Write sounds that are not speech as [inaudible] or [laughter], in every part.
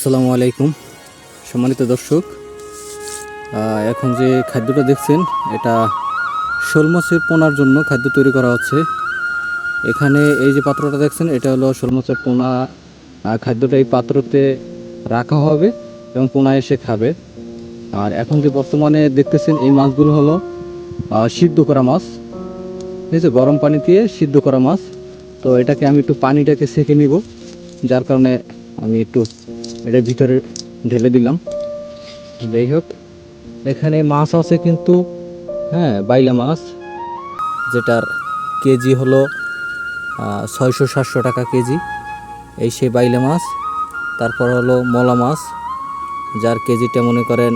আসসালামু আলাইকুম। সম্মানিত দর্শক এখন যে খাদ্যটা দেখছেন, এটা শোল মাছের পোনার জন্য খাদ্য তৈরি করা হচ্ছে। এখানে এই যে পাত্রটা দেখছেন, এটা হলো শোল মাছের পোনা। খাদ্যটা এই পাত্রতে রাখা হবে এবং পোনা এসে খাবে। আর এখন যে বর্তমানে দেখতেছেন, এই মাছগুলো হলো সিদ্ধ করা মাছ। ঠিক আছে গরম পানি দিয়ে সিদ্ধ করা মাছ। তো এটাকে আমি একটু পানিটাকে সেকে নিব, যার কারণে আমি একটু এটার ভিতরে ঢেলে দিলাম। যাই হোক, এখানে মাছ আছে কিন্তু হ্যাঁ বাইলা মাছ, যেটার কেজি হলো ছয়শো সাতশো টাকা কেজি। এই সেই বাইলা মাছ, তারপর হলো মলা মাছ, যার কেজিটা মনে করেন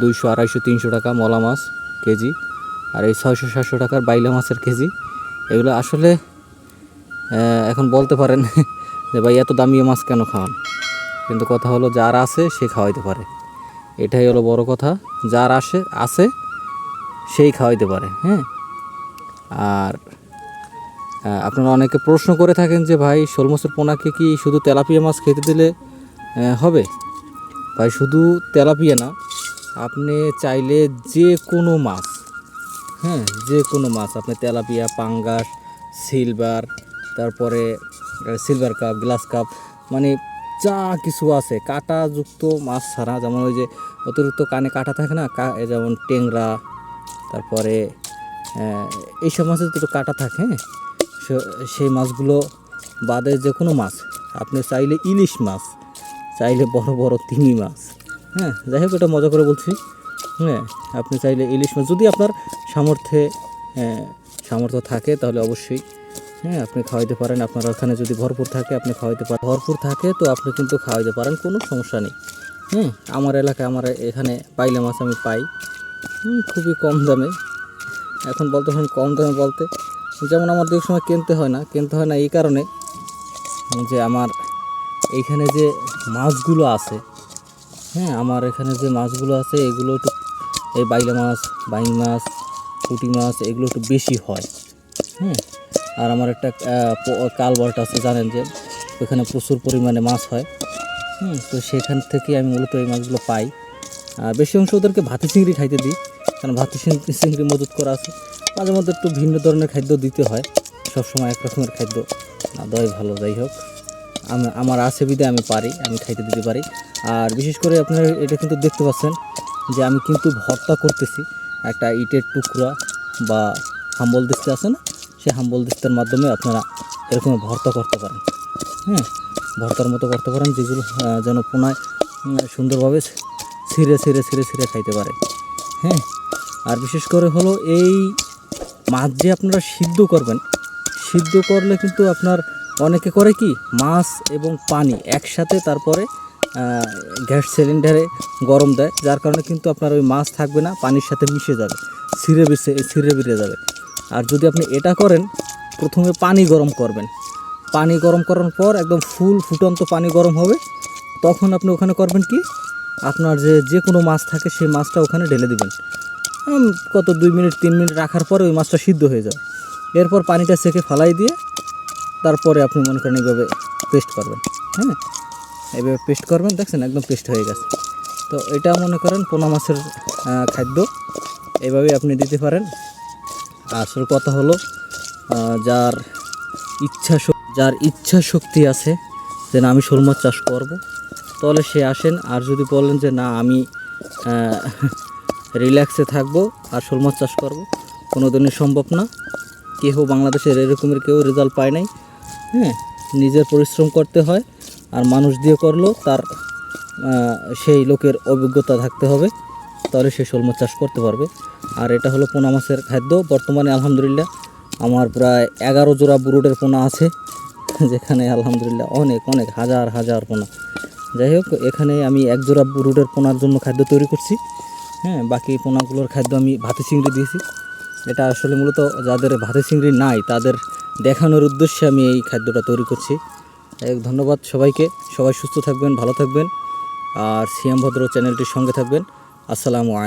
দুইশো আড়াইশো তিনশো টাকা মলা মাছ কেজি। আর এই ছয়শো সাতশো টাকার বাইলা মাছের কেজি, এগুলো আসলে এখন বলতে পারেন [laughs] যে ভাই এত দামি মাছ কেন খাওয়ান? কিন্তু কথা হলো যার আছে সে খাওয়াইতে পারে। এটাই হলো বড় কথা। যার আসে, আছে, সেই খাওয়াইতে পারে হ্যাঁ? আর আপনারা অনেকে প্রশ্ন করে থাকেন যে, ভাই শোল মাছের পোনাকে কি শুধু তেলাপিয়া মাছ খেতে দিলে হবে? ভাই, শুধু তেলাপিয়া না, আপনি চাইলে যে কোনো মাছ হ্যাঁ যে কোনো মাছ, আপনি তেলাপিয়া, পাঙ্গাস, সিলভার, তারপরে সিলভার কাপ, গ্লাস কাপ মানে যা কিছু আছে কাঁটাযুক্ত মাছ ছাড়া। যেমন ওই যে অতিরিক্ত কানে কাটা থাকে না যেমন টেংরা তারপরে আহ, এইসব মাছের একটু কাটা থাকে হ্যাঁ সেই মাছগুলো বাদে যে কোনো মাছ আপনি চাইলে ইলিশ মাছ চাইলে বড় বড় তিমি মাছ হ্যাঁ যাই হোক এটা মজা করে বলছি হ্যাঁ আপনি চাইলে ইলিশ মাছ যদি আপনার সামর্থ্যে সামর্থ্য থাকে তাহলে অবশ্যই হ্যাঁ আপনি খাওয়াইতে পারেন। আপনার ওখানে যদি ভরপুর থাকে, আপনি খাওয়াইতে পারেন। ভরপুর থাকে তো আপনি কিন্তু খাওয়াইতে পারেন, কোনো সমস্যা নেই। হ্যাঁ আমার এলাকায় আমার এখানে পাইলে মাছ আমি পাই। খুবই কম দামে। এখন বলতে পারেন কম দামে বলতে, যেমন আমার দু সময় কিনতে হয় না, কিনতে হয় না এই কারণে যে আমার এইখানে যে মাছগুলো আছে হ্যাঁ আমার এখানে যে মাছগুলো আছে, এগুলো একটু এই বাইলা মাছ বাইং মাছ, পুঁটি মাছ, এগুলো একটু বেশি হয়। হ্যাঁ আর আমার একটা কালবার্ট আছে, জানেন যে ওখানে প্রচুর পরিমাণে মাছ হয়। হুম, তো সেখান থেকে আমি মূলত এই মাছগুলো পাই। বেশি অংশ ওদেরকে ভাতি চিংড়ি খাইতে দিই, কারণ ভাতি চিংড়ি মজুত করা আছে। মাঝে মধ্যে একটু ভিন্ন ধরনের খাদ্য দিতে হয়, সবসময় এক রকমের খাদ্য। দেওয়াই ভালো, যাই হোক। আমি, আমার আছে বিদে আমি পারি, আমি খাইতে দিতে পারি। আর বিশেষ করে আপনারা এটা কিন্তু দেখতে পাচ্ছেন যে আমি কিন্তু ভর্তা করতেছি, একটা ইটের টুকরা বা হাম্বল দেখতে আছে না? সেই হাম্বল দিস্তার মাধ্যমে আপনারা এরকম ভর্তা করতে পারেন। হ্যাঁ ভর্তার মতো করতে পারেন যেগুলো যেন পোনায় সুন্দরভাবে ছিঁড়ে ছিঁড়ে ছিঁড়ে ছিঁড়ে খাইতে পারে। হ্যাঁ আর বিশেষ করে হলো এই মাছ যে আপনারা সিদ্ধ করবেন, সিদ্ধ করলে কিন্তু আপনার অনেকে করে কি, মাছ এবং পানি একসাথে তারপরে গ্যাস সিলিন্ডারে গরম দেয়, যার কারণে কিন্তু আপনার ওই মাছ থাকবে না, পানির সাথে মিশে যাবে, ছিঁড়ে বেছে, ছিঁড়ে বেরিয়ে যাবে। আর যদি আপনি এটা করেন, প্রথমে পানি গরম করবেন। পানি গরম করার পর একদম ফুল ফুটন্ত পানি গরম হবে। তখন আপনি ওখানে করবেন কি? আপনার যে যে কোনো মাছ থাকে, সেই মাছটা ওখানে ঢেলে দিবেন। কত দুই মিনিট, তিন মিনিট রাখার পরে ওই মাছটা সিদ্ধ হয়ে যাবে। এরপর পানিটা সেকে ফালাই দিয়ে তারপরে আপনি মনে করেন এইভাবে পেস্ট করবেন। হ্যাঁ? এইভাবে পেস্ট করবেন, দেখছেন একদম পেস্ট হয়ে গেছে। তো এটা মনে করেন পোনা মাছের খাদ্য। এইভাবেই আপনি দিতে পারেন। আসল কথা হলো যার ইচ্ছা যার ইচ্ছা শক্তি আছে যে না, আমি শোল মাছ চাষ করব, তাহলে সে আসেন। আর যদি বলেন যে না, আমি রিল্যাক্সে থাকব আর শোল মাছ চাষ করব কোনো দিনই সম্ভব না। কেউ বাংলাদেশের এরকমের কেউ রেজাল্ট পায় নাই। হ্যাঁ নিজের পরিশ্রম করতে হয় আর মানুষ দিয়ে করলেও তার সেই লোকের অভিজ্ঞতা থাকতে হবে। তাহলে সে শোল মাছ চাষ করতে পারবে। আর এটা হলো পোনা মাছের খাদ্য। বর্তমানে আলহামদুলিল্লাহ আমার প্রায় এগারো জোড়া বুরুটের পোনা আছে, যেখানে আলহামদুলিল্লাহ অনেক অনেক, হাজার হাজার পোনা। যাই হোক, এখানে আমি এক জোড়া বুরুটের পোনার জন্য খাদ্য তৈরি করছি। হ্যাঁ বাকি পোনাগুলোর খাদ্য আমি ভাতে চিংড়ি দিয়েছি। এটা আসলে মূলত যাদের ভাতে চিংড়ি নাই, তাদের দেখানোর উদ্দেশ্যে আমি এই খাদ্যটা তৈরি করছি। ধন্যবাদ সবাইকে। সবাই সুস্থ থাকবেন, ভালো থাকবেন। আর সিএম ভদ্র চ্যানেলটির সঙ্গে থাকবেন। আসসালামু আলাইকুম।